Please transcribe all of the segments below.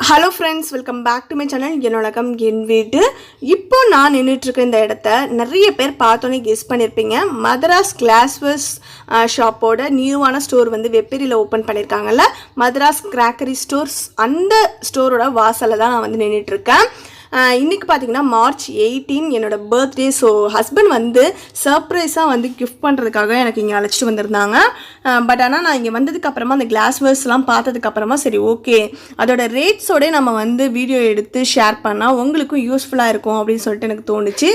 Hello friends welcome back to my channel என்னோடகம் என் வீடு. இப்போ நான் நின்றுட்டுருக்க இந்த இடத்த நிறைய பேர் பார்த்தோன்னே கெஸ் பண்ணியிருப்பீங்க மதராஸ் கிளாஸ்வர்ஸ் ஷாப்போட நியூவான ஸ்டோர் வந்து வெப்பேரியில் ஓப்பன் பண்ணியிருக்காங்கல்ல மதராஸ் கிராக்கரி ஸ்டோர்ஸ் அந்த ஸ்டோரோட வாசலில் தான் நான் வந்து நின்றுட்டுருக்கேன் இன்றைக்கி பார்த்தீங்கன்னா மார்ச் எயிட்டீன் என்னோடய பர்த்டே. ஸோ ஹஸ்பண்ட் வந்து சர்ப்ரைஸாக வந்து கிஃப்ட் பண்ணுறதுக்காக எனக்கு இங்கே அழைச்சிட்டு வந்திருந்தாங்க. பட் ஆனால் நான் இங்கே வந்ததுக்கப்புறமா அந்த கிளாஸ் வேர்ஸ்லாம் பார்த்ததுக்கப்புறமா சரி ஓகே அதோட ரேட்ஸோடய நம்ம வந்து வீடியோ எடுத்து ஷேர் பண்ணால் உங்களுக்கும் யூஸ்ஃபுல்லாக இருக்கும் அப்படின்னு சொல்லிட்டு எனக்கு தோணுச்சு.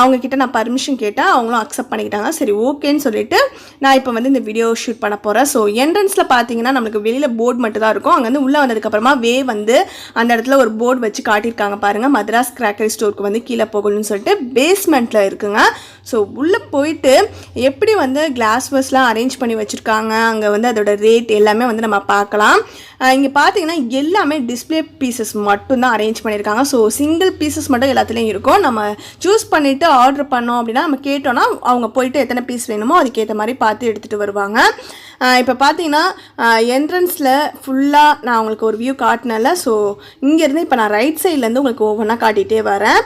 அவங்கக்கிட்ட அவங்க நான் பர்மிஷன் கேட்டால் அவங்களும் அக்செப்ட் பண்ணிக்கிட்டாங்க. சரி ஓகேன்னு சொல்லிட்டு நான் இப்போ வந்து இந்த வீடியோ ஷூட் பண்ண போகிறேன் ஸோ என்ட்ரன்ஸில் பார்த்தீங்கன்னா நம்மளுக்கு வெளியில் போர்டு மட்டும் தான் இருக்கும் அங்கேருந்து உள்ளே வந்ததுக்கப்புறமா வே வந்து அந்த இடத்துல ஒரு போர்டு வச்சு காட்டியிருக்காங்க பாருங்கள் மதராஸ் கிராக்கரி ஸ்டோருக்கு வந்து கீழே போகணும்னு சொல்லிட்டு பேஸ்மெண்ட்டில் இருக்குங்க. ஸோ உள்ளே போயிட்டு எப்படி வந்து கிளாஸ் வர்ஸ்லாம் அரேஞ்ச் பண்ணி வச்சுருக்காங்க அங்கே வந்து அதோட ரேட் எல்லாமே வந்து நம்ம பார்க்கலாம். இங்கே பார்த்தீங்கன்னா எல்லாமே டிஸ்ப்ளே பீசஸ் மட்டும்தான் அரேஞ்ச் பண்ணியிருக்காங்க. ஸோ சிங்கிள் பீசஸ் மட்டும் எல்லாத்துலேயும் இருக்கும். நம்ம சூஸ் பண்ணிவிட்டு ஆர்டர் பண்ணோம் அப்படின்னா நம்ம கேட்டோன்னா அவங்க போயிட்டு எத்தனை பீஸ் வேணுமோ அதுக்கேற்ற மாதிரி பார்த்து எடுத்துகிட்டு வருவாங்க. இப்போ பார்த்தீங்கன்னா என்ட்ரன்ஸில் ஃபுல்லாக நான் உங்களுக்கு ஒரு வியூ காட்டினல ஸோ இங்கேருந்து இப்போ நான் ரைட் சைட்லேருந்து உங்களுக்கு ஒவ்வொன்றா காட்டிகிட்டே வரேன்.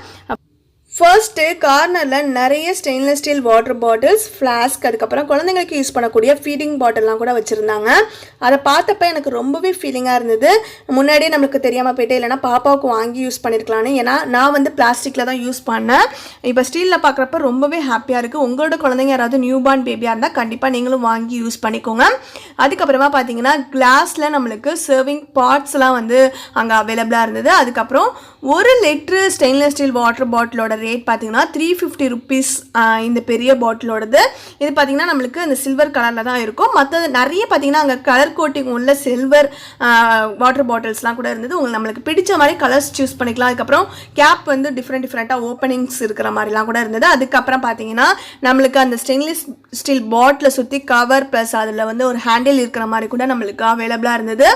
ஃபர்ஸ்ட்டு கார்னரில் நிறைய stainless steel water bottles flask அதுக்கப்புறம் குழந்தைங்களுக்கு யூஸ் பண்ணக்கூடிய ஃபீடிங் பாட்டில்லாம் கூட வச்சுருந்தாங்க. அதை பார்த்தப்ப எனக்கு ரொம்பவே ஃபீலிங்காக இருந்தது. முன்னாடியே நம்மளுக்கு தெரியாமல் போயிட்டு இல்லைனா பாப்பாவுக்கு வாங்கி யூஸ் பண்ணியிருக்கலான்னு ஏன்னா நான் வந்து பிளாஸ்டிக்கில் தான் யூஸ் பண்ணேன். இப்போ ஸ்டீலில் பார்க்குறப்ப ரொம்பவே ஹாப்பியாக இருக்குது உங்களோட குழந்தைங்க யாராவது நியூ பார்ன் பேபியாக இருந்தால் கண்டிப்பாக நீங்களும் வாங்கி யூஸ் பண்ணிக்கோங்க. அதுக்கப்புறமா பார்த்தீங்கன்னா கிளாஸில் நம்மளுக்கு சர்விங் பார்ட்ஸ்லாம் வந்து அங்கே அவைலபிளாக இருந்தது. அதுக்கப்புறம் ஒரு லிட்ரு ஸ்டெயின்லெஸ் ஸ்டீல் வாட்டர் பாட்டிலோட ரேட் பார்த்தீங்கன்னா த்ரீ ஃபிஃப்டி ருபீஸ் இந்த பெரிய பாட்டிலோடது இது பார்த்திங்கன்னா நம்மளுக்கு அந்த சில்வர் கலரில் தான் இருக்கும். மற்றது நிறைய பார்த்தீங்கன்னா அங்கே கலர் கோட்டிங் உள்ள சில்வர் வாட்டர் பாட்டில்ஸ்லாம் கூட இருந்தது. உங்களுக்கு நம்மளுக்கு பிடிச்ச மாதிரி கலர்ஸ் சூஸ் பண்ணிக்கலாம். அதுக்கப்புறம் கேப் வந்து டிஃப்ரெண்ட் டிஃப்ரெண்ட்டாக ஓப்பனிங்ஸ் இருக்கிற மாதிரிலாம் கூட இருந்தது. அதுக்கப்புறம் பார்த்தீங்கன்னா நம்மளுக்கு அந்த ஸ்டெயின்லெஸ் ஸ்டீல் பாட்டிலை சுற்றி கவர் ப்ளஸ் அதில் வந்து ஒரு ஹேண்டில் இருக்கிற மாதிரி கூட நம்மளுக்கு அவைலபிளாக இருந்தது.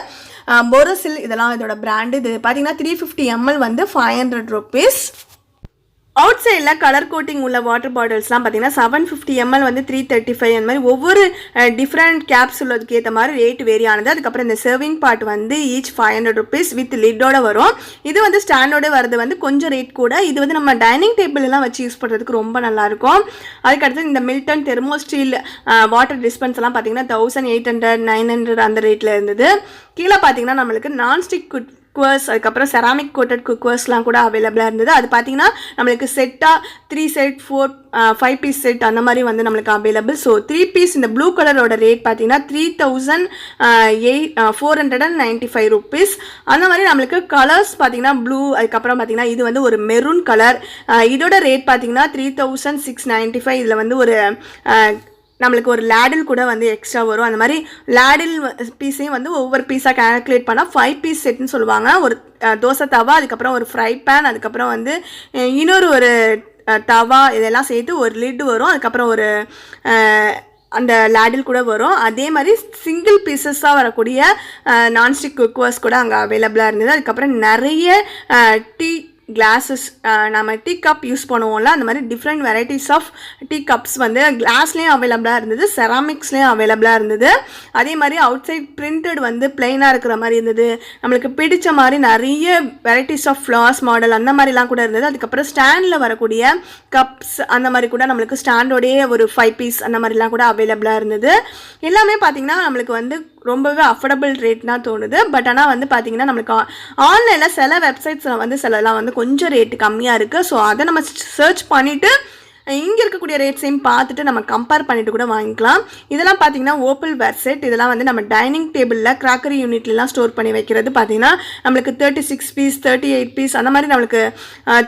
போரோசில் இதெல்லாம் இதோட பிராண்டு இது. பார்த்தீங்கன்னா த்ரீ ஃபிஃப்டி எம்எல் வந்து ஃபைவ் ஹண்ட்ரட் ருபீஸ் அவுட் சைடில் கலர் கோட்டிங் உள்ள வாட்டர் பாட்டில்ஸ்லாம் பார்த்தீங்கன்னா செவன் ஃபிஃப்டி எம்எல் வந்து த்ரீ தேர்ட்டி ஃபைவ் அந்த மாதிரி ஒவ்வொரு டிஃப்ரெண்ட் கேப்ஸ் உள்ளதுக்கு ஏற்ற மாதிரி ரேட் வேரி ஆனது. அதுக்கப்புறம் இந்த சர்விங் பார்ட் வந்து each five hundred rupees with லிட்டோட வரும். இது வந்து ஸ்டாண்டோட வரது வந்து கொஞ்சம் ரேட் கூட. இது வந்து நம்ம டைனிங் டேபிள்லாம் வச்சு யூஸ் பண்ணுறதுக்கு ரொம்ப நல்லாயிருக்கும் அதுக்கடுத்து இந்த மில்டன் தெர்மோ ஸ்டீல் வாட்டர் டிஸ்பென்ஸ்லாம் பார்த்தீங்கன்னா thousand eight hundred nine hundred அந்த ரேட்டில் இருந்தது. கீழே பார்த்தீங்கன்னா நம்மளுக்கு நான்ஸ்டிக் குட் குக்கர்ஸ் அதுக்கப்புறம் செராமிக் கோட்டட் குக்கர்ஸ்லாம் கூட அவைலபிளாக இருந்தது. அது பார்த்தீங்கன்னா நம்மளுக்கு செட்டாக three set four five piece set அந்த மாதிரி வந்து நம்மளுக்கு அவைலபிள் ஸோ த்ரீ பீஸ் இந்த ப்ளூ கலரோட ரேட் பார்த்தீங்கன்னா three thousand eight four hundred and ninety five rupees அந்த மாதிரி நம்மளுக்கு கலர்ஸ் பார்த்தீங்கன்னா ப்ளூ அதுக்கப்புறம் பார்த்தீங்கன்னா இது வந்து ஒரு மெரூன் கலர் இதோட ரேட் பார்த்தீங்கன்னா three thousand six ninety five இதில் வந்து ஒரு நம்மளுக்கு ஒரு லேடில் கூட வந்து எக்ஸ்ட்ரா வரும். அந்த மாதிரி லேடில் பீஸையும் வந்து ஒவ்வொரு பீஸாக கால்குலேட் பண்ணால் ஃபைவ் பீஸ் செட்னு சொல்லுவாங்க. ஒரு தோசை தவா அதுக்கப்புறம் ஒரு ஃப்ரை பேன் அதுக்கப்புறம் வந்து இன்னொரு ஒரு தவா இதெல்லாம் சேர்த்து ஒரு லிட் வரும். அதுக்கப்புறம் ஒரு அந்த லேடில் கூட வரும். அதே மாதிரி சிங்கிள் பீசஸாக வரக்கூடிய நான்ஸ்டிக் குக்வர்ஸ் கூட அங்கே அவைலபிளாக இருந்தது. அதுக்கப்புறம் நிறைய டீ கிளாஸஸ் நம்ம டீ கப் யூஸ் பண்ணுவோம்ல அந்த மாதிரி different varieties of tea cups வந்து கிளாஸ்லேயும் அவைலபிளாக இருந்தது செராமிக்ஸ்லேயும் அவைலபிளாக இருந்தது. அதே மாதிரி அவுட் சைட் பிரிண்டட் வந்து பிளெயினாக இருக்கிற மாதிரி இருந்தது. நம்மளுக்கு பிடிச்ச மாதிரி நிறைய வெரைட்டிஸ் ஆஃப் ஃப்ளார்ஸ் மாடல் அந்த மாதிரிலாம் கூட இருந்தது. அதுக்கப்புறம் ஸ்டாண்டில் வரக்கூடிய கப்ஸ் அந்த மாதிரி கூட நம்மளுக்கு ஸ்டாண்டோடைய ஒரு ஃபைவ் பீஸ் அந்த மாதிரிலாம் கூட அவைலபிளாக இருந்தது. எல்லாமே பார்த்திங்கன்னா நம்மளுக்கு வந்து ரொம்பவே அஃபோர்டபுள் ரேட்னா தோணுது. பட் ஆனால் வந்து பார்த்தீங்கன்னா நம்மளுக்கு ஆன்லைனில் சில வெப்சைட்ஸில் வந்து சிலலாம் வந்து கொஞ்சம் ரேட்டு கம்மியாக இருக்குது ஸோ அதை நம்ம சர்ச் பண்ணிவிட்டு இங்கே இருக்கக்கூடிய ரேட்ஸையும் பார்த்துட்டு நம்ம கம்பேர் பண்ணிட்டு கூட வாங்கிக்கலாம். இதெல்லாம் பார்த்தீங்கன்னா ஓப்பல் வெர்செட் இதெல்லாம் வந்து நம்ம டைனிங் டேபிளில் கிராக்கரி யூனிட்லாம் ஸ்டோர் பண்ணி வைக்கிறது பார்த்தீங்கன்னா நம்மளுக்கு thirty six piece thirty eight piece அந்த மாதிரி நம்மளுக்கு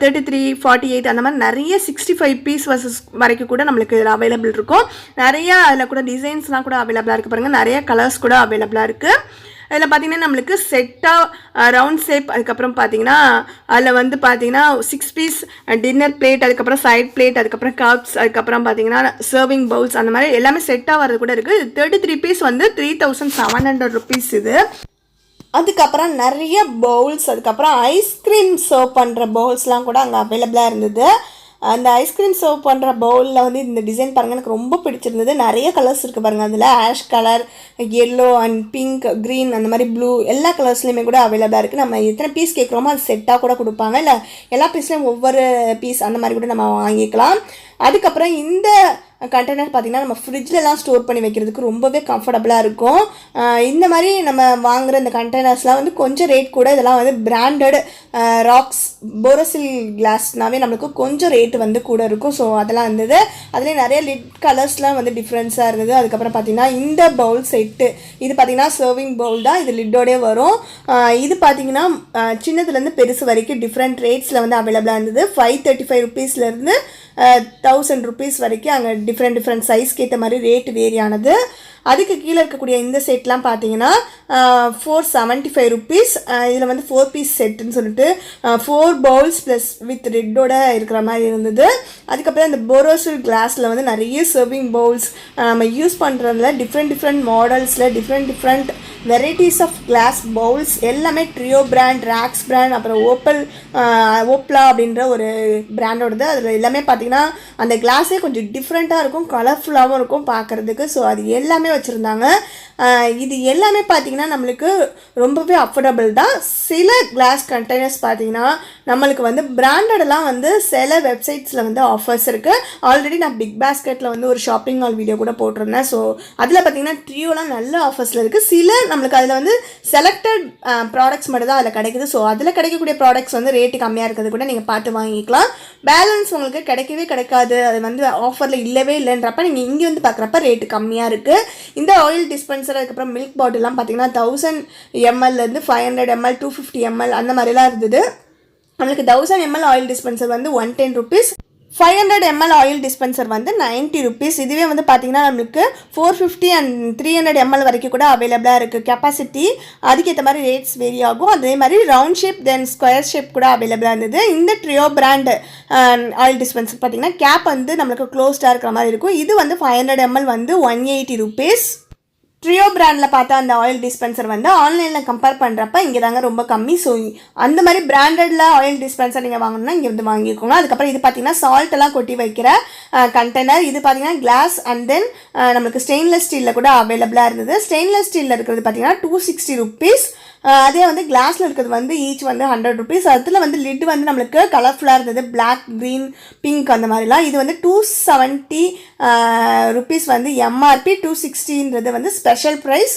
தேர்ட்டி த்ரீ ஃபார்ட்டி எயிட் அந்த மாதிரி நிறைய சிக்ஸ்டி ஃபைவ் பீஸ் வர்சஸ் வரைக்கும் கூட நம்மளுக்கு இதில் அவைலபிள் இருக்கும். நிறைய அதில் கூட டிசைன்ஸ்லாம் கூட அவைலபிளாக இருக்குது பாருங்கள் நிறைய கலர்ஸ் கூட அவைலபிளாக இருக்குது அதில் பார்த்தீங்கன்னா நம்மளுக்கு செட்டாக ரவுண்ட் ஷேப் அதுக்கப்புறம் பார்த்தீங்கன்னா அதில் வந்து பார்த்தீங்கன்னா சிக்ஸ் பீஸ் டின்னர் பிளேட் அதுக்கப்புறம் சைட் பிளேட் அதுக்கப்புறம் கப்ஸ் அதுக்கப்புறம் பார்த்தீங்கன்னா சர்விங் பவுல்ஸ் அந்த மாதிரி எல்லாமே செட்டாக வரது கூட இருக்குது தேர்ட்டி த்ரீ பீஸ் வந்து three thousand seven hundred rupees இது. அதுக்கப்புறம் நிறைய பவுல்ஸ் அதுக்கப்புறம் ஐஸ்கிரீம் சர்வ் பண்ணுற பவுல்ஸ்லாம் கூட அங்கே அவைலபிளாக இருந்தது. அந்த ஐஸ்கிரீம் சர்வ் பண்ணுற பவுலில் வந்து இந்த டிசைன் பாருங்கள் எனக்கு ரொம்ப பிடிச்சிருந்தது. நிறைய கலர்ஸ் இருக்குது பாருங்கள் அதில் ash colour yellow and pink green அந்த மாதிரி ப்ளூ எல்லா கலர்ஸ்லையுமே கூட அவைலபிளாக இருக்குது நம்ம எத்தனை பீஸ் கேட்குறோமோ அது செட்டாக கூட கொடுப்பாங்க. இல்லை எல்லா பீஸ்லேயும் ஒவ்வொரு பீஸ் அந்த மாதிரி கூட நம்ம வாங்கிக்கலாம். அதுக்கப்புறம் இந்த கண்டெய்னர் பார்த்திங்கன்னா நம்ம ஃப்ரிட்ஜ்லலாம் ஸ்டோர் பண்ணி வைக்கிறதுக்கு ரொம்பவே கம்ஃபர்டபுளாக இருக்கும். இந்த மாதிரி நம்ம வாங்குற இந்த கண்டெய்னர்ஸ்லாம் வந்து கொஞ்சம் ரேட் கூட இதெல்லாம் வந்து பிராண்டட் ராக்ஸ் போரோசில் கிளாஸ்னாவே நம்மளுக்கு கொஞ்சம் ரேட்டு வந்து கூட இருக்கும். ஸோ அதெல்லாம் இருந்தது. அதுலேயே நிறைய லிட் கலர்ஸ்லாம் வந்து டிஃப்ரென்ஸாக இருந்தது. அதுக்கப்புறம் பார்த்தீங்கன்னா இந்த பவுல் செட்டு இது பார்த்தீங்கன்னா சர்விங் பவுல் தான். இது லிட்டோடே வரும். இது பார்த்தீங்கன்னா சின்னதுலேருந்து பெருசு வரைக்கும் டிஃப்ரெண்ட் ரேட்ஸில் வந்து அவைலபிளாக இருந்தது. ஃபைவ் தேர்ட்டி ஃபைவ் ருபீஸ்லேருந்து தௌசண்ட் ருபீஸ் வரைக்கும் அங்கே டிஃப்ரெண்ட் டிஃப்ரெண்ட் சைஸ்க்கு ஏற்ற மாதிரி ரேட் வேரி ஆனது. அதுக்கு கீழே இருக்கக்கூடிய இந்த செட்லாம் பார்த்தீங்கன்னா ஃபோர் செவன்ட்டி ஃபைவ் ருபீஸ் இதில் வந்து ஃபோர் பீஸ் செட்டுன்னு சொல்லிட்டு ஃபோர் பவுல்ஸ் ப்ளஸ் வித் ரெட்டோட இருக்கிற மாதிரி இருந்தது. அதுக்கப்புறம் இந்த போரோசில் கிளாஸில் வந்து நிறைய சர்விங் பவுல்ஸ் நம்ம யூஸ் பண்ணுறதுல different different மாடல்ஸில் different different varieties of glass bowls எல்லாமே ட்ரியோ பிராண்ட் ராக்ஸ் பிராண்ட் அப்புறம் ஓப்பல் ஓப்லா அப்படின்ற ஒரு பிராண்டோடது அதில் எல்லாமே பார்த்தீங்கன்னா அந்த கிளாஸே கொஞ்சம் டிஃப்ரெண்ட்டாக இருக்கும் கலர்ஃபுல்லாகவும் இருக்கும் பார்க்குறதுக்கு. ஸோ அது எல்லாமே வச்சுருந்தாங்க. இது எல்லாமே பார்த்தீங்கன்னா நம்மளுக்கு ரொம்பவே அஃபோர்டபுள் தான். சில கிளாஸ் கண்டெய்னர்ஸ் பார்த்திங்கன்னா நம்மளுக்கு வந்து பிராண்டடெல்லாம் வந்து சில வெப்சைட்ஸில் வந்து ஆஃபர்ஸ் இருக்குது ஆல்ரெடி நான் பிக் பாஸ்கெட்டில் வந்து ஒரு ஷாப்பிங் மால் வீடியோ கூட போட்டிருந்தேன். ஸோ அதில் பார்த்தீங்கன்னா ட்ரியோலாம் நல்ல ஆஃபர்ஸில் இருக்குது சில நம்மளுக்கு அதில் வந்து செலக்டட் ப்ராடக்ட்ஸ் மட்டும் தான் அதில் கிடைக்குது. ஸோ அதில் கிடைக்கக்கூடிய ப்ராடக்ட்ஸ் வந்து ரேட்டு கம்மியாக இருக்கிறது கூட நீங்கள் பார்த்து வாங்கிக்கலாம். பேலன்ஸ் உங்களுக்கு கிடைக்கவே கிடைக்காது. அது வந்து ஆஃபரில் இல்லவே இல்லைன்றப்ப நீங்கள் இங்கே வந்து பார்க்குறப்ப ரேட்டு கம்மியாக இருக்குது இந்த ஆயில் டிஸ்பென்சர் அதுக்கப்புறம் மில்க் பாட்டிலாம் பார்த்தீங்கன்னா thousand எம்எல்லேருந்து five hundred ml two fifty ml அந்த மாதிரிலாம் இருந்தது. நம்மளுக்கு தௌசண்ட் எம்எல் ஆயில் டிஸ்பென்சர் வந்து one ten rupees five hundred ml oil dispenser வந்து நைன்ட்டி ருபீஸ் இதுவே வந்து பார்த்தீங்கன்னா நம்மளுக்கு four fifty and three hundred ml வரைக்கும் கூட அவைலபிளாக இருக்குது கெப்பாசிட்டி அதுக்கேற்ற மாதிரி ரேட்ஸ் வேரி ஆகும். அதே மாதிரி round shape then square shape கூட அவைலபிளாக இருந்தது. இந்த ட்ரியோ பிராண்டு ஆயில் டிஸ்பென்சர் பார்த்தீங்கன்னா கேப் வந்து நம்மளுக்கு க்ளோஸ்டாக இருக்கிற மாதிரி இருக்கும். இது வந்து ஃபைவ் ஹண்ட்ரட் எம்எல் வந்து ஒன் எயிட்டி ருபீஸ் ட்ரியோ பிராண்டில் பார்த்தா அந்த ஆயில் டிஸ்பென்சர் வந்து ஆன்லைனில் கம்பேர் பண்ணுறப்ப இங்கே தாங்க ரொம்ப கம்மி. ஸோ அந்த மாதிரி பிராண்டடில் ஆயில் டிஸ்பென்சர் நீங்கள் வாங்கணும்னா இங்கே வந்து வாங்கிக்கோங்க. அதுக்கப்புறம் இது பார்த்தீங்கன்னா சால்ட் எல்லாம் கொட்டி வைக்கிற கண்டெய்னர் இது பார்த்தீங்கன்னா கிளாஸ் அண்ட் தென் நம்மளுக்கு ஸ்டெயின்லெஸ் ஸ்டீலில் கூட அவைலபிளாக இருந்தது. ஸ்டெயின்லெஸ் ஸ்டீலில் இருக்கிறது பார்த்தீங்கன்னா டூ சிக்ஸ்டி ருபீஸ் அதே வந்து கிளாஸில் இருக்கிறது வந்து ஈச் வந்து ஹண்ட்ரட் ருபீஸ் அதில் வந்து லிட் வந்து நம்மளுக்கு கலர்ஃபுல்லாக இருந்தது. பிளாக் க்ரீன் பிங்க் அந்த மாதிரிலாம். இது வந்து டூ செவன்ட்டி ருபீஸ் வந்து எம்ஆர்பி டூ சிக்ஸ்டின்றது வந்து special price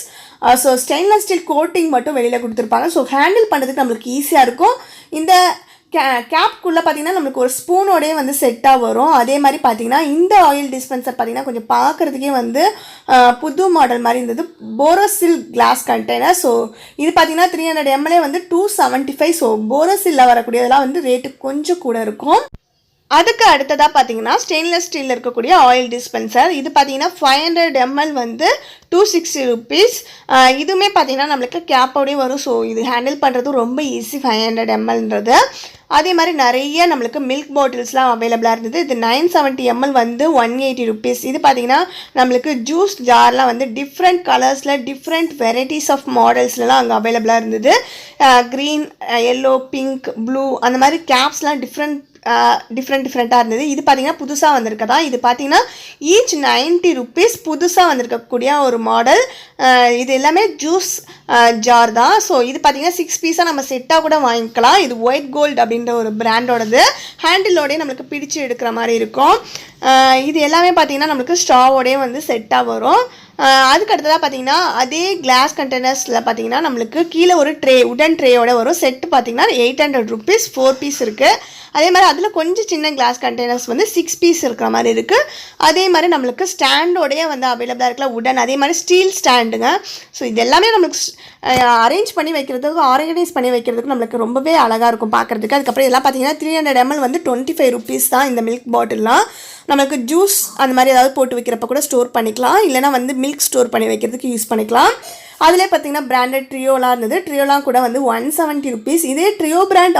so stainless steel coating மட்டும் வெளியில் கொடுத்துருப்பாங்க. ஸோ ஹேண்டில் பண்ணுறதுக்கு நம்மளுக்கு ஈஸியாக இருக்கும். இந்த கே கேப்குள்ளே பார்த்தீங்கன்னா நம்மளுக்கு ஒரு ஸ்பூனோடய வந்து செட்டாக வரும். அதே மாதிரி பார்த்தீங்கன்னா இந்த ஆயில் டிஸ்பென்சர் பார்த்தீங்கன்னா கொஞ்சம் பார்க்குறதுக்கே வந்து புது மாடல் மாதிரி இருந்தது. போரோசில் கிளாஸ் கண்டெய்னர் ஸோ இது பார்த்தீங்கன்னா த்ரீ ஹண்ட்ரட் எம்எல்ஏ வந்து டூ செவன்ட்டி ஃபைவ் ஸோ போரோசில்ல வரக்கூடியதெல்லாம் வந்து ரேட்டு கொஞ்சம் கூட இருக்கும். அதுக்கு அடுத்ததாக பார்த்தீங்கன்னா ஸ்டெயின்லெஸ் ஸ்டீலில் இருக்கக்கூடிய ஆயில் டிஸ்பென்சர் இது பார்த்தீங்கன்னா ஃபைவ் ஹண்ட்ரட் எம்எல் வந்து டூ சிக்ஸ்டி ருபீஸ் இதுவுமே பார்த்தீங்கன்னா நம்மளுக்கு கேப்போடே வரும். ஸோ இது ஹேண்டில் பண்ணுறது ரொம்ப ஈஸி ஃபைவ் ஹண்ட்ரட் எம்எல்ன்றது அதே மாதிரி நிறைய நம்மளுக்கு மில்க் பாட்டில்ஸ்லாம் அவைலபிளாக இருந்தது. இது நைன் செவன்ட்டி எம்எல் வந்து ஒன் எயிட்டி ருபீஸ் இது பார்த்தீங்கன்னா நம்மளுக்கு ஜூஸ் ஜார்லாம் வந்து டிஃப்ரெண்ட் கலர்ஸில் டிஃப்ரெண்ட் வெரைட்டிஸ் ஆஃப் மாடல்ஸ்லாம் அங்கே அவைலபிளாக இருந்தது. க்ரீன் எல்லோ பிங்க் ப்ளூ அந்த மாதிரி கேப்ஸ்லாம் டிஃப்ரெண்ட் டிஃப்ரெண்ட் டிஃப்ரெண்ட்டாக இருந்தது. இது பார்த்தீங்கன்னா புதுசாக வந்திருக்கதா? இது பார்த்தீங்கன்னா ஈச் நைன்ட்டி ருபீஸ் புதுசாக வந்திருக்கக்கூடிய ஒரு மாடல் இது எல்லாமே ஜூஸ் ஜார் தான். ஸோ இது பார்த்தீங்கன்னா சிக்ஸ் பீஸாக நம்ம செட்டாக கூட வாங்கிக்கலாம். இது ஒயிட் கோல்டு அப்படின்ற ஒரு பிராண்டோடது ஹேண்டிலோடய நம்மளுக்கு பிடிச்சு எடுக்கிற மாதிரி இருக்கும். இது எல்லாமே பார்த்தீங்கன்னா நம்மளுக்கு ஸ்ட்ராவோடய வந்து செட்டாக வரும். அதுக்கு அடுத்ததாக பார்த்தீங்கன்னா அதே கிளாஸ் கண்டெய்னர்ஸில் பார்த்தீங்கன்னா நம்மளுக்கு கீழே ஒரு ட்ரே உடன் ட்ரேயோட வரும். செட்டு பார்த்தீங்கன்னா eight hundred rupees four piece இருக்குது அதே மாதிரி அதில் கொஞ்சம் சின்ன கிளாஸ் கண்டெய்னர்ஸ் வந்து சிக்ஸ் பீஸ் இருக்கிற மாதிரி இருக்குது அதே மாதிரி நம்மளுக்கு ஸ்டாண்டோடைய வந்து அவைலபிளாக இருக்கல உடன் அதே மாதிரி ஸ்டீல் ஸ்டாண்டுங்க ஸோ இது எல்லாமே நம்மளுக்கு அரேஞ்ச் பண்ணி வைக்கிறதுக்கு ஆர்கனைஸ் பண்ணி வைக்கிறதுக்கு நம்மளுக்கு ரொம்பவே அழகாக இருக்கும் பார்க்குறதுக்கு அதுக்கப்புறம் இதெல்லாம் பார்த்தீங்கன்னா த்ரீ ஹண்ட்ரட் எம்எல் வந்து டுவெண்ட்டி ஃபைவ் ருபீஸ் தான் இந்த மில்க் பாட்டில்லாம் நம்மளுக்கு ஜூஸ் அந்த மாதிரி ஏதாவது போட்டு வைக்கிறப்ப கூட ஸ்டோர் பண்ணிக்கலாம். இல்லைனா வந்து மில்க் ஸ்டோர் பண்ணி வைக்கிறதுக்கு யூஸ் பண்ணிக்கலாம். அதிலே பார்த்தீங்கன்னா பிராண்டட் ட்ரியோலாம் இருந்தது. ட்ரியோலாம் கூட வந்து ஒன் செவன்ட்டி ருபீஸ் இதே ட்ரியோ பிராண்ட்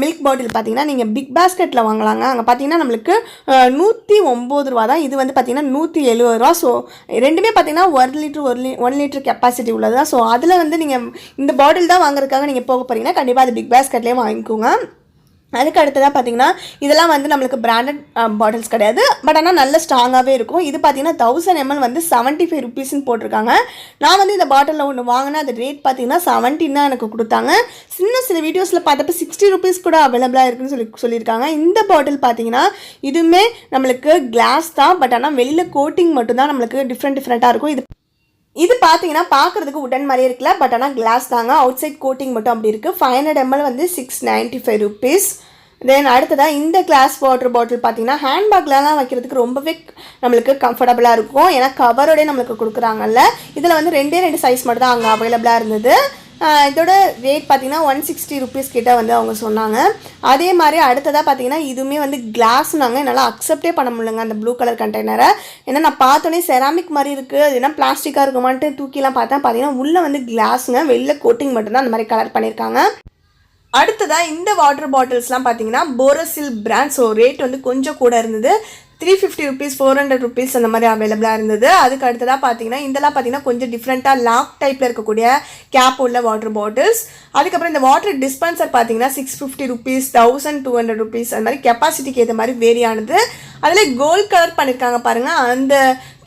மில்க் பாட்டில் பார்த்தீங்கன்னா நீங்கள் பிக் பாஸ்கெட்டில் வாங்கலாங்க. அங்கே பார்த்தீங்கன்னா நம்மளுக்கு நூற்றி ஒம்பது ரூபா தான் இது வந்து பார்த்தீங்கன்னா நூற்றி எழுபது ரூபா. ஸோ ரெண்டுமே பார்த்தீங்கன்னா ஒரு லிட்டர் ஒரு லி ஒன் லிட்டர் கெப்பாசிட்டி உள்ளது தான் ஸோ அதில் வந்து நீங்கள் இந்த பாட்டில் தான் வாங்குறதுக்காக நீங்கள் போக போகிறீங்கன்னா கண்டிப்பாக அது பிக் பாஸ்கெட்லேயே வாங்கிக்கோங்க. அதுக்கு அடுத்ததாக பார்த்தீங்கன்னா இதெல்லாம் வந்து நம்மளுக்கு பிராண்டட் பாட்டில்ஸ் கிடையாது. பட் ஆனால் நல்ல ஸ்ட்ராங்காகவே இருக்கும். இது பார்த்தீங்கன்னா தௌசண்ட் எம்எல் வந்து செவன்ட்டி ஃபைவ் ருபீஸ்னு போட்டிருக்காங்க. நான் வந்து இந்த பாட்டிலில் ஒன்று வாங்கினேன். அது ரேட் பார்த்தீங்கன்னா செவன்ட்டின் தான் எனக்கு கொடுத்தாங்க. சின்ன சில வீடியோஸில் பார்த்தப்ப சிக்ஸ்டி ருபீஸ் கூட அவைலபிளாக இருக்குன்னு சொல்லி சொல்லியிருக்காங்க. இந்த பாட்டில் பார்த்தீங்கன்னா இதுவுமே நம்மளுக்கு கிளாஸ் தான். பட் ஆனால் வெளியில் கோட்டிங் மட்டும்தான் நம்மளுக்கு டிஃப்ரெண்ட் டிஃப்ரெண்ட்டாக இருக்கும். இது இது பார்த்தீங்கன்னா பார்க்குறதுக்கு உடன் மாதிரியே இருக்குல்ல பட் ஆனால் கிளாஸ் தாங்க. அவுட் சைட் கோட்டிங் மட்டும் அப்படி இருக்குது ஃபைவ் ஹண்ட்ரட் எம்எல் வந்து six ninety five rupees then அடுத்ததாக இந்த கிளாஸ் வாட்டர் பாட்டில் பார்த்தீங்கன்னா ஹேண்ட்பேக்லலாம் வைக்கிறதுக்கு ரொம்பவே நம்மளுக்கு கம்ஃபர்டபுளாக இருக்கும். ஏன்னா கவரோடய நம்மளுக்கு கொடுக்குறாங்கல்ல. இதில் வந்து ரெண்டே ரெண்டு சைஸ் மட்டும் தான் அங்கே அவைலபிளாக இருந்தது. இதோட ரேட் பார்த்தீங்கன்னா ஒன் சிக்ஸ்டி ருபீஸ் கிட்டே வந்து அவங்க சொன்னாங்க. அதே மாதிரி அடுத்ததாக பார்த்தீங்கன்னா இதுவுமே வந்து கிளாஸ்னாங்க என்னால் அக்செப்டே பண்ண முடியலங்க அந்த ப்ளூ கலர் கண்டெய்னரை ஏன்னா நான் பார்த்தோன்னே செராமிக் மாதிரி இருக்குது அது என்ன பிளாஸ்டிக்காக இருக்குமான்ட்டு தூக்கிலாம் பார்த்தேன். பார்த்தீங்கன்னா உள்ளே வந்து கிளாஸுங்க வெளில கோட்டிங் மட்டும்தான் அந்த மாதிரி கலர் பண்ணியிருக்காங்க அடுத்ததாக இந்த வாட்டர் பாட்டில்ஸ்லாம் பார்த்தீங்கன்னா போரோசில் பிராண்ட் ஸோ ரேட் வந்து கொஞ்சம் கூட இருந்தது. Three fifty rupees four hundred rupees அந்த மாதிரி அவைலபிளாக இருந்தது. அதுக்கு அடுத்ததாக பார்த்தீங்கன்னா இதெல்லாம் பார்த்தீங்கன்னா கொஞ்சம் டிஃப்ரெண்ட்டாக லாக் டைப்பில் இருக்கக்கூடிய கேப் உள்ள வாட்டர் பாட்டில்ஸ் அதுக்கப்புறம் இந்த வாட்டர் டிஸ்பென்சர் பார்த்தீங்கன்னா six fifty rupees thousand two hundred rupees அந்த மாதிரி கெப்பாசிட்டிக்கு ஏற்ற மாதிரி வேரி ஆனது. அதில் கோல்ட் கலர் பண்ணியிருக்காங்க பாருங்கள் அந்த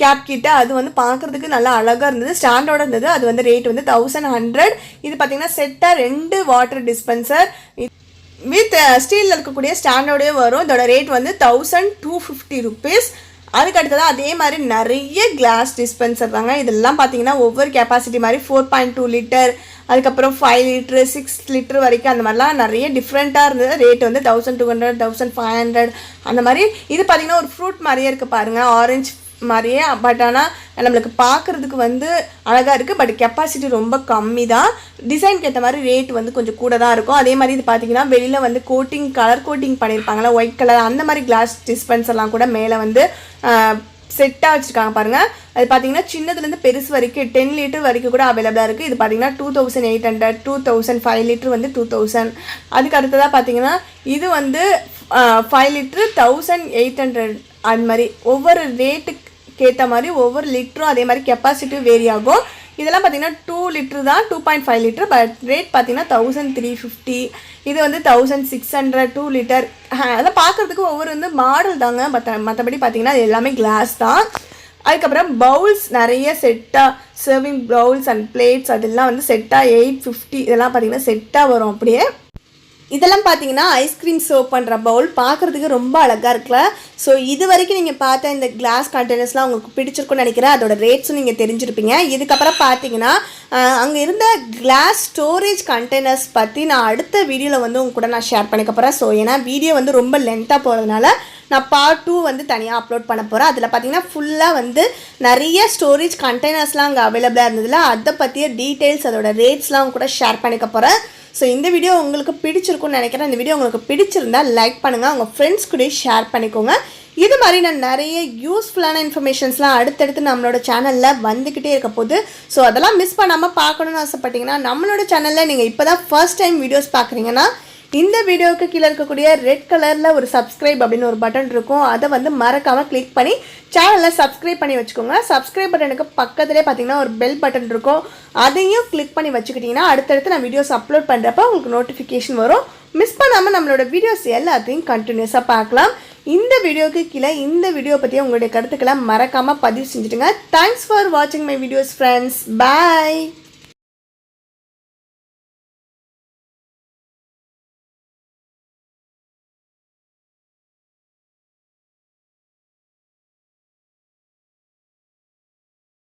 கேப் கிட்ட அது வந்து பார்க்குறதுக்கு நல்லா அழகாக இருந்தது. ஸ்டாண்டோட இருந்தது. அது வந்து ரேட் வந்து தௌசண்ட் ஹண்ட்ரட் இது பார்த்தீங்கன்னா செட்டாக ரெண்டு வாட்டர் டிஸ்பென்சர் வித் ஸ்டீலில் uh, இருக்கக்கூடிய ஸ்டாண்டர்டே வரும். இதோட ரேட் வந்து தௌசண்ட் டூ ஃபிஃப்டி ருபீஸ் அதுக்கு அடுத்ததாக அதே மாதிரி நிறைய கிளாஸ் டிஸ்பென்சர் தாங்க. இதெல்லாம் பார்த்தீங்கன்னா ஒவ்வொரு கெப்பாசிட்டி மாதிரி ஃபோர் பாயிண்ட் டூ லிட்டர் அதுக்கப்புறம் ஃபைவ் லிட்ரு சிக்ஸ் லிட்டர் வரைக்கும் அந்த மாதிரிலாம் நிறைய டிஃப்ரெண்ட்டாக இருந்தது. ரேட் வந்து thousand two hundred thousand five hundred அந்த மாதிரி. இது பார்த்தீங்கன்னா ஒரு ஃப்ரூட் மாதிரியே இருக்குது பாருங்கள் ஆரஞ்சு மாதிரியே பட் ஆனால் நம்மளுக்கு பார்க்குறதுக்கு வந்து அழகாக இருக்குது பட் கெப்பாசிட்டி ரொம்ப கம்மி தான் டிசைனுக்கு ஏற்ற மாதிரி ரேட் வந்து கொஞ்சம் கூட தான் இருக்கும். அதே மாதிரி இது பார்த்தீங்கன்னா வெளியில் வந்து கோட்டிங் கலர் கோட்டிங் பண்ணியிருப்பாங்களா ஒயிட் கலர் அந்த மாதிரி கிளாஸ் டிஸ்பென்சர்லாம் கூட மேலே வந்து செட்டாக வச்சுருக்காங்க பாருங்கள் அது பார்த்தீங்கன்னா சின்னதுலேருந்து பெருசு வரைக்கும் டென் லிட்டர் வரைக்கும் கூட அவைலபிளாக இருக்குது இது பார்த்தீங்கன்னா two thousand eight hundred two thousand five litre வந்து டூ தௌசண்ட் அதுக்கு அடுத்ததாக பார்த்தீங்கன்னா இது வந்து five litre thousand eight hundred அது மாதிரி ஒவ்வொரு ரேட்டுக்கு ஏற்ற மாதிரி ஒவ்வொரு லிட்டரும் அதே மாதிரி கெப்பாசிட்டியும் வேரி ஆகும். இதெல்லாம் பார்த்தீங்கன்னா டூ லிட்ரு தான் two point five litre but rate பார்த்தீங்கன்னா தௌசண்ட் த்ரீ ஃபிஃப்டி இது வந்து thousand six hundred two litre அதெல்லாம் பார்க்குறதுக்கு ஒவ்வொரு வந்து மாடல் தாங்க. மற்ற மற்றபடி பார்த்தீங்கன்னா அது எல்லாமே கிளாஸ் தான். அதுக்கப்புறம் பவுல்ஸ் நிறைய செட்டாக சர்விங் பவுல்ஸ் அண்ட் பிளேட்ஸ் அதெல்லாம் வந்து செட்டாக எயிட் ஃபிஃப்டி இதெல்லாம் பார்த்தீங்கன்னா செட்டாக வரும் அப்படியே. இதெல்லாம் பார்த்தீங்கன்னா ஐஸ்கிரீம் சர்வ் பண்ணுற பவுல் பார்க்குறதுக்கு ரொம்ப அழகாக இருக்குல்ல. ஸோ இது வரைக்கும் நீங்கள் பார்த்த இந்த கிளாஸ் கண்டெய்னர்ஸ்லாம் உங்களுக்கு பிடிச்சிருக்குன்னு நினைக்கிறேன். அதோட ரேட்ஸும் நீங்கள் தெரிஞ்சிருப்பீங்க. இதுக்கப்புறம் பார்த்தீங்கன்னா அங்கே இருந்த கிளாஸ் ஸ்டோரேஜ் கண்டெய்னர்ஸ் பற்றி நான் அடுத்த வீடியோவில் வந்து உங்க கூட நான் ஷேர் பண்ணிக்க போகிறேன் ஸோ ஏன்னா வீடியோ வந்து ரொம்ப லென்த்தாக போகிறதுனால நான் பார்ட் டூ வந்து தனியாக அப்லோட் பண்ண போகிறேன் அதில் பார்த்தீங்கன்னா ஃபுல்லாக வந்து நிறைய ஸ்டோரேஜ் கண்டெய்னர்ஸ்லாம் அங்கே அவைலபிளாக இருந்ததில்ல அதை பற்றிய டீட்டெயில்ஸ் அதோட ரேட்ஸ்லாம் கூட ஷேர் பண்ணிக்க போகிறேன் ஸோ இந்த வீடியோ உங்களுக்கு பிடிச்சிருக்கும்னு நினைக்கிறேன். இந்த வீடியோ உங்களுக்கு பிடிச்சிருந்தா லைக் பண்ணுங்கள் உங்கள் ஃப்ரெண்ட்ஸ் கூட ஷேர் பண்ணிக்கோங்க. இது மாதிரி நான் நிறைய யூஸ்ஃபுல்லான இன்ஃபர்மேஷன்ஸ்லாம் அடுத்தடுத்து நம்மளோட சேனலில் வந்துக்கிட்டே இருக்க போது ஸோ அதெல்லாம் மிஸ் பண்ணாமல் பார்க்கணுன்னு ஆசைப்பட்டீங்கன்னா நம்மளோட சேனலில் நீங்கள் இப்போ தான் ஃபர்ஸ்ட் டைம் வீடியோஸ் பார்க்குறீங்கன்னா இந்த வீடியோவுக்கு கீழே இருக்கக்கூடிய ரெட் கலரில் ஒரு சப்ஸ்கிரைப் அப்படின்னு ஒரு பட்டன் இருக்கும். அதை வந்து மறக்காமல் கிளிக் பண்ணி சேனலை சப்ஸ்கிரைப் பண்ணி வச்சுக்கோங்க. சப்ஸ்கிரைப் பட்டனுக்கு பக்கத்துலேயே பார்த்தீங்கன்னா ஒரு பெல் பட்டன் இருக்கும். அதையும் கிளிக் பண்ணி வச்சுக்கிட்டிங்கன்னா அடுத்தடுத்து நான் வீடியோஸ் அப்லோட் பண்ணுறப்ப உங்களுக்கு நோட்டிஃபிகேஷன் வரும். மிஸ் பண்ணாமல் நம்மளோட வீடியோஸ் எல்லாத்தையும் கண்டினியூஸாக பார்க்கலாம். இந்த வீடியோக்கு கீழே இந்த வீடியோ பற்றி உங்களுடைய கருத்துக்களை மறக்காமல் பதிவு செஞ்சுட்டுங்க தேங்க்ஸ் ஃபார் வாட்சிங் மை வீடியோஸ் ஃப்ரெண்ட்ஸ் பாய்